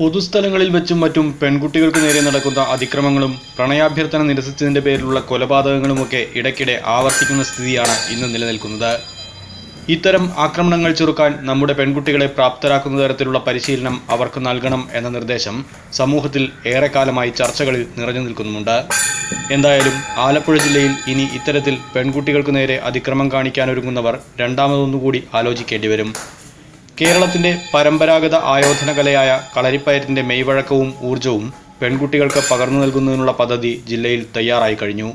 പൊതുസ്ഥലങ്ങളിൽ വെച്ചും മറ്റും പെൺകുട്ടികൾക്ക് നേരെ നടക്കുന്ന അതിക്രമങ്ങളും പ്രണയാഭ്യർത്ഥന നിരസിച്ചതിന്റെ പേരിലുള്ള കൊലപാതകങ്ങളുമൊക്കെ ഇടയ്ക്കിടെ ആവർത്തിക്കുന്ന സ്ഥിതിയാണ് ഇന്ന് നിലനിൽക്കുന്നത്. ഇത്തരം ആക്രമണങ്ങൾ ചെറുക്കാൻ നമ്മുടെ പെൺകുട്ടികളെ പ്രാപ്തരാക്കുന്ന തരത്തിലുള്ള പരിശീലനം അവർക്ക് നൽകണം എന്ന നിർദ്ദേശം സമൂഹത്തിൽ ഏറെക്കാലമായി ചർച്ചകളിൽ നിറഞ്ഞു നിൽക്കുന്നുമുണ്ട്. എന്തായാലും ആലപ്പുഴ ജില്ലയിൽ ഇനി ഇത്തരത്തിൽ പെൺകുട്ടികൾക്ക് നേരെ അതിക്രമം കാണിക്കാനൊരുങ്ങുന്നവർ രണ്ടാമതൊന്നുകൂടി ആലോചിക്കേണ്ടി വരും. കേരളത്തിന്റെ പരമ്പരാഗത ആയോധന കലയായ കളരിപ്പയറ്റിന്റെ മെയ്വഴക്കവും ഊർജവും പെൺകുട്ടികൾക്ക് പകർന്നു നൽകുന്നതിനുള്ള പദ്ധതി ജില്ലയിൽ തയ്യാറായി കഴിഞ്ഞു.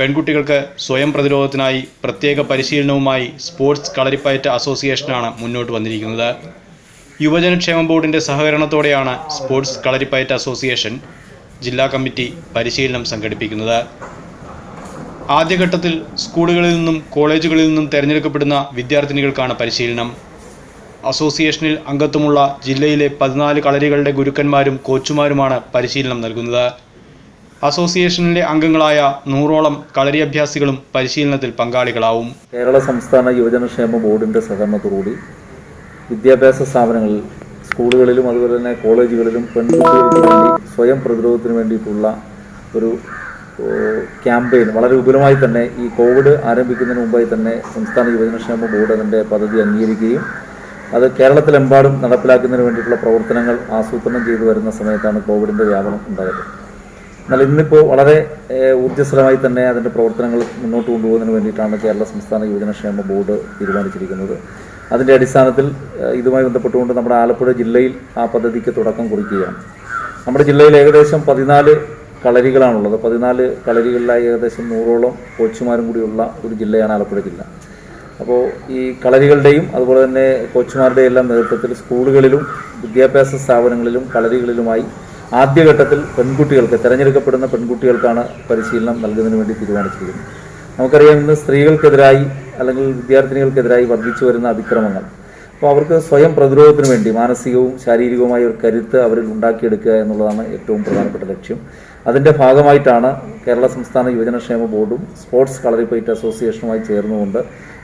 പെൺകുട്ടികൾക്ക് സ്വയം പ്രതിരോധത്തിനായി പ്രത്യേക പരിശീലനവുമായി സ്പോർട്സ് കളരിപ്പയറ്റ അസോസിയേഷനാണ് മുന്നോട്ട് വന്നിരിക്കുന്നത്. യുവജനക്ഷേമ ബോർഡിന്റെ സഹകരണത്തോടെയാണ് സ്പോർട്സ് കളരിപ്പയറ്റ അസോസിയേഷൻ ജില്ലാ കമ്മിറ്റി പരിശീലനം സംഘടിപ്പിക്കുന്നത്. ആദ്യഘട്ടത്തിൽ സ്കൂളുകളിൽ നിന്നും കോളേജുകളിൽ നിന്നും തിരഞ്ഞെടുക്കപ്പെടുന്ന വിദ്യാർത്ഥിനികൾക്കാണ് പരിശീലനം. അസോസിയേഷനിൽ അംഗത്വമുള്ള ജില്ലയിലെ പതിനാല് കളരികളുടെ ഗുരുക്കന്മാരും കോച്ചുമാരുമാണ് പരിശീലനം നൽകുന്നത്. അസോസിയേഷനിലെ അംഗങ്ങളായ നൂറോളം കളരി അഭ്യാസികളും പരിശീലനത്തിൽ പങ്കാളികളാവും. കേരള സംസ്ഥാന യുവജനക്ഷേമ ബോർഡിന്റെ സഹകരണത്തോടുകൂടി വിദ്യാഭ്യാസ സ്ഥാപനങ്ങളിൽ സ്കൂളുകളിലും അതുപോലെ തന്നെ കോളേജുകളിലും പെൺകുട്ടികൾക്ക് വേണ്ടി സ്വയം പ്രതിരോധത്തിന് വേണ്ടിയിട്ടുള്ള ഒരു ക്യാമ്പയിൻ വളരെ വിപുലമായി തന്നെ ഈ കോവിഡ് ആരംഭിക്കുന്നതിന് മുമ്പായി തന്നെ സംസ്ഥാന യുവജനക്ഷേമ ബോർഡ് അതിന്റെ പദ്ധതി അംഗീകരിക്കുകയും അത് കേരളത്തിലെമ്പാടും നടപ്പിലാക്കുന്നതിന് വേണ്ടിയിട്ടുള്ള പ്രവർത്തനങ്ങൾ ആസൂത്രണം ചെയ്തു വരുന്ന സമയത്താണ് കോവിഡിന്റെ വ്യാപനം ഉണ്ടായത്. എന്നാൽ ഇന്നിപ്പോൾ വളരെ ഊർജസ്വലമായി തന്നെ അതിന്റെ പ്രവർത്തനങ്ങൾ മുന്നോട്ട് കൊണ്ടുപോകുന്നതിന് വേണ്ടിയിട്ടാണ് കേരള സംസ്ഥാന യുവജനക്ഷേമ ബോർഡ് തീരുമാനിച്ചിരിക്കുന്നത്. അതിന്റെ അടിസ്ഥാനത്തിൽ ഇതുമായി ബന്ധപ്പെട്ടുകൊണ്ട് നമ്മുടെ ആലപ്പുഴ ജില്ലയിൽ ആ പദ്ധതിക്ക് തുടക്കം കുറിക്കുകയാണ്. നമ്മുടെ ജില്ലയിൽ ഏകദേശം പതിനാല് കളരികളാണുള്ളത്. പതിനാല് കളരികളിലായി ഏകദേശം നൂറോളം കോച്ചുമാരും കൂടിയുള്ള ഒരു ജില്ലയാണ് ആലപ്പുഴ ജില്ല. അപ്പോൾ ഈ കളരികളുടെയും അതുപോലെ തന്നെ കോച്ചുമാരുടെയും എല്ലാം നേതൃത്വത്തിൽ സ്കൂളുകളിലും വിദ്യാഭ്യാസ സ്ഥാപനങ്ങളിലും കളരികളിലുമായി ആദ്യഘട്ടത്തിൽ പെൺകുട്ടികൾക്ക് തിരഞ്ഞെടുക്കപ്പെടുന്ന പെൺകുട്ടികൾക്കാണ് പരിശീലനം നൽകുന്നതിന് വേണ്ടി തീരുമാനിച്ചിരിക്കുന്നത്. നമുക്കറിയാം ഇന്ന് സ്ത്രീകൾക്കെതിരായി അല്ലെങ്കിൽ വിദ്യാർത്ഥിനികൾക്കെതിരായി വർദ്ധിച്ചു വരുന്ന അതിക്രമങ്ങൾ. അപ്പോൾ അവർക്ക് സ്വയം പ്രതിരോധത്തിന് വേണ്ടി മാനസികവും ശാരീരികവുമായ ഒരു കരുത്ത് അവരിൽ ഉണ്ടാക്കിയെടുക്കുക എന്നുള്ളതാണ് ഏറ്റവും പ്രധാനപ്പെട്ട ലക്ഷ്യം. അതിന്റെ ഭാഗമായിട്ടാണ് കേരള സംസ്ഥാന യുവജനക്ഷേമ ബോർഡും സ്പോർട്സ് കളറിപ്പയറ്റ് അസോസിയേഷനുമായി ചേർന്നുകൊണ്ട്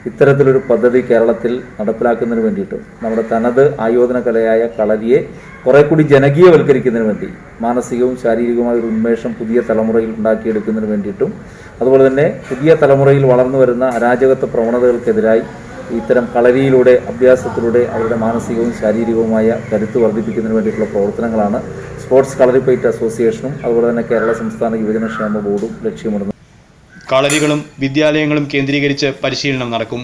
ഇത്തരത്തിലൊരു പദ്ധതി കേരളത്തിൽ നടപ്പിലാക്കുന്നതിന് വേണ്ടിയിട്ടും നമ്മുടെ തനത് ആയോധന കലയായ കളരിയെ കുറെ കൂടി ജനകീയവൽക്കരിക്കുന്നതിന് വേണ്ടി മാനസികവും ശാരീരികവുമായ ഒരു ഉന്മേഷം പുതിയ തലമുറയിൽ ഉണ്ടാക്കിയെടുക്കുന്നതിന് വേണ്ടിയിട്ടും അതുപോലെ തന്നെ പുതിയ തലമുറയിൽ വളർന്നു വരുന്ന അരാജകത്വ പ്രവണതകൾക്കെതിരായി ഇത്തരം കളരിയിലൂടെ അഭ്യാസത്തിലൂടെ അവരുടെ മാനസികവും ശാരീരികവുമായ കരുത്ത് വർദ്ധിപ്പിക്കുന്നതിന് വേണ്ടിയിട്ടുള്ള പ്രവർത്തനങ്ങളാണ് സ്പോർട്സ് കളരിപ്പയറ്റ് അസോസിയേഷനും അതുപോലെ തന്നെ കേരള സംസ്ഥാന യുവജന ക്ഷേമ ബോർഡും ലക്ഷ്യമിടുന്നു. കളരികളും വിദ്യാലയങ്ങളും കേന്ദ്രീകരിച്ച് പരിശീലനം നടക്കും.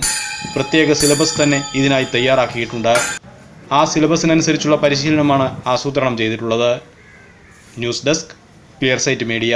പ്രത്യേക സിലബസ് തന്നെ ഇതിനായി തയ്യാറാക്കിയിട്ടുണ്ട്. ആ സിലബസിനനുസരിച്ചുള്ള പരിശീലനമാണ് ആസൂത്രണം ചെയ്തിട്ടുള്ളത്. ന്യൂസ് ഡെസ്ക് പിയർസൈറ്റ് സൈറ്റ് മീഡിയ.